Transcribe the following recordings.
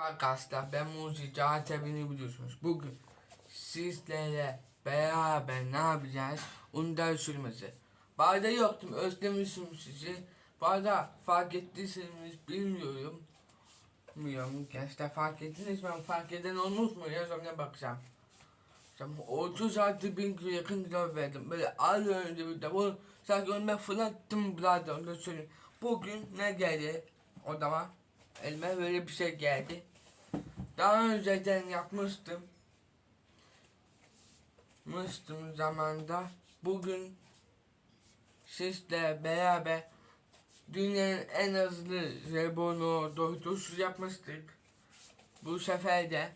Arkadaşlar ben Muzi Cahatebini biliyorsunuz. Bugün sizlerle beraber ne yapacağız? Undar sürmesi. Barda yoktum özlemişim sizi. Barda fark ettiyseniz bilmiyorum. Bilmiyorum gençler fark ettiniz mi? Fark eden olmuş mu? Ya sonra bakacağım. Tamam, 30 artı bin yakın kilo verdim. Böyle az önce bir de bunu sanki önüme fırlattım birader onu da söyleyeyim. Bugün ne geldi odama? Elime böyle bir şey geldi. Daha önceden yapmıştım. Yapmıştım zamanda. Bugün sizle beraber dünyanın en hızlı jelibonu doydusu yapmıştık. Bu sefer de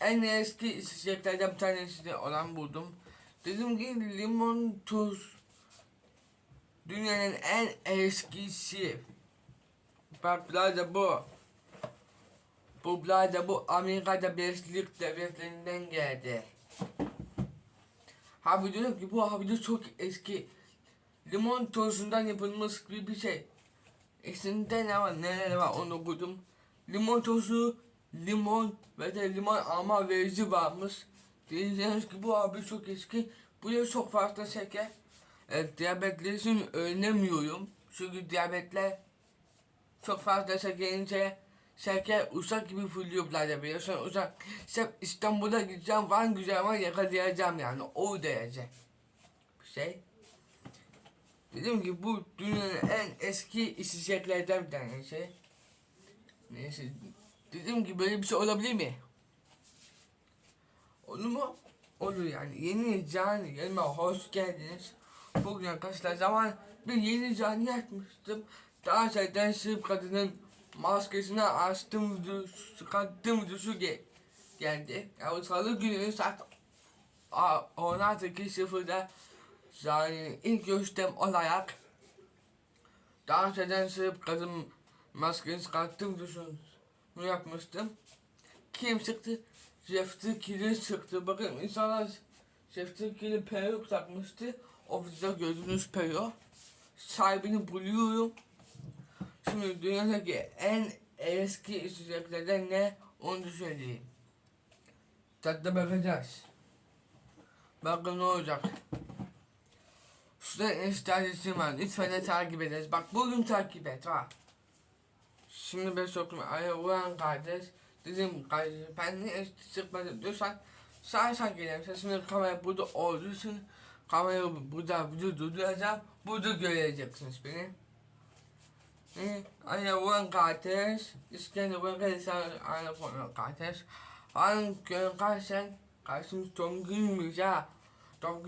en eski içeceklerden bir tanesi olan buldum. Dedim ki limon tuz dünyanın en eskisi. Bak birader bu. Bu birader bu Amerika'da Birleşik Devletleri'nden geldi. Abi diyorum ki bu abi de çok eski. Limon tozundan yapılmış gibi bir şey. İçinde ne var neler var onu okudum. Limon tozu, limon ve de limon ama verici varmış. Diyeceğiniz ki bu abi çok eski. Bu da çok fazla şeker. Evet, diyabetli için önlemiyorum. Çünkü diyabetler çok fazla şekerince şeker uçak gibi fırlıyor birader biliyorsun uçak. Sen İstanbul'a gideceğim Van güzel var yakalayacağım yani o derece. Bir şey. Dedim ki bu dünyanın en eski içeceklerden bir tanesi. Neyse. Dedim ki böyle bir şey olabilir mi? Olur mu? Olur yani. Yeni canlı yanıma hoş geldiniz. Bugün arkadaşlar zaman bir yeni canlı yapmıştım. Daha önceden sırf kadının maskesini açtım videosu, çıkarttım videosu ge geldi. Yani salı günü saat 16.00'da yani ilk gösterim olarak daha önceden sırf kadın maskesini çıkarttım videosunu yapmıştım. Kim çıktı? Jeff'te kili çıktı. Bakın insanlar Jeff'te kili peruk takmıştı. O videoda gördüğünüz peruk. Sahibini buluyorum. Şimdi dünyadaki en eski içeceklerden ne onu söyleyeyim. Tadda bakacağız. Bakın ne olacak. Şurada instalasyonu var. Lütfen de takip ediniz. Bak bugün takip et ha. Şimdi ben soktum. Ay ulan kardeş. Dedim kardeş ben ne çıkmadı diyorsan sağ sağ gelirim. Şimdi kamera burada olduğu için kamerayı burada burada durduracağım. Burada göreceksiniz beni. Ne? Ay ulan kardeş. Ulan kardeş. Aynı konu kardeş. Aynı konu kardeş. Kardeşim son günümüz ha. Son.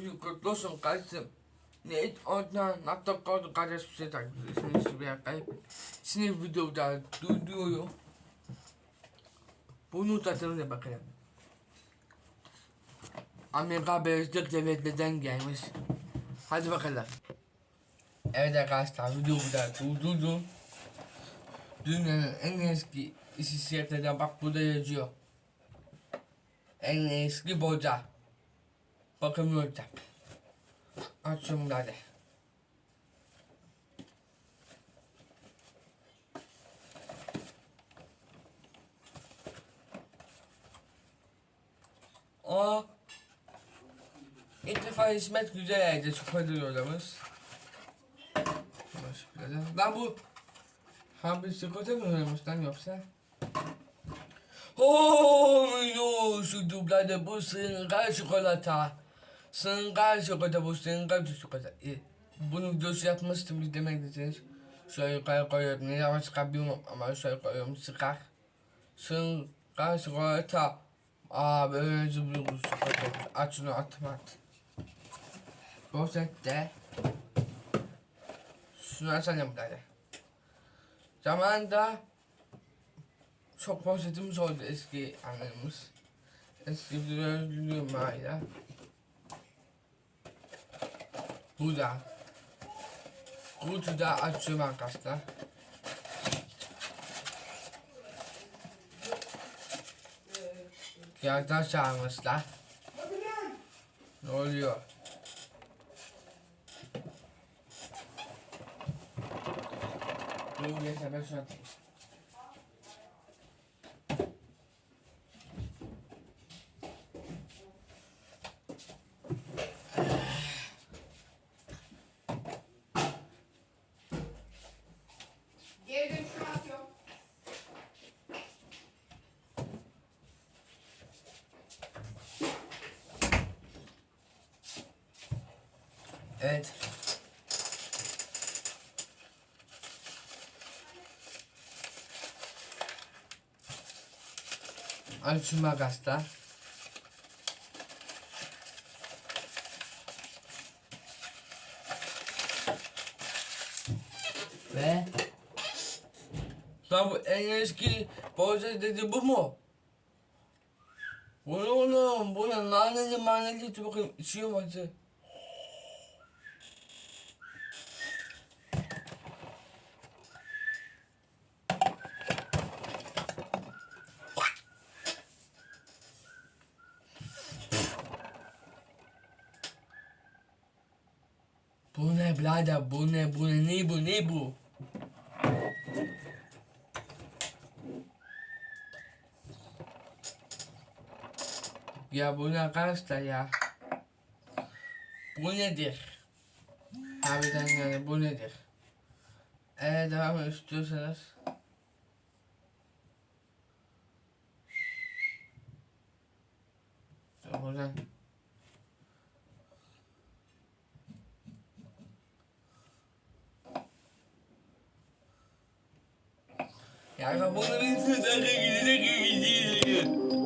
Ne ondan hatta kaldı kardeş bir takip Şimdi işte bir kayıp. Şimdi videoda durduruyorum. Bunu tadına bakalım. Amerika Birleşik Devletleri'nden gelmiş. Hadi bakalım. Evet arkadaşlar video burada durdurdum. Dünyanın en eski içeceklerden bak burada yazıyor. En eski boca. Bakın ne olacak. Açın hadi. Aa. İlk defa hizmet güzel yerde çok hadi yollamız. Lan bu Ha bir sigorta mı öğrenmiş lan yoksa? Oh no, şu dublada bu sıngal çikolata. Sıngal çikolata bu sıngal çikolata. E, bunu videosu yapmıştım izlemektesiniz. Şöyle yukarı koyuyorum. Ne yavaş çıkabiliyorum ama şöyle koyuyorum sıkar. Sıngal çikolata. Aa böyle zıblıyor çikolata. Aç şunu atma at. Bozette. Şunu açalım birader. Zamanında çok pozitifimiz oldu eski anlarımız. Eski videolarım hala. Burada. Kutuda açıyorum arkadaşlar. Yerden çağırmışlar. Ne oluyor? Dur yeter ben şuna atayım. Evet. Şu makasla. Ve bu en eski poğaça dedi bu mu? Bu ne oğlum? Bu ne? Naneli maneli bakayım. İçiyor mu acı? Bu ne birader? Bu ne? Bu ne? Ne bu? Ne bu? Ya bu ne arkadaşlar ya? Bu nedir? Harbiden yani bu nedir? Eğer devam istiyorsanız buradan Ya bunu bir sürü gidecek gidiyor.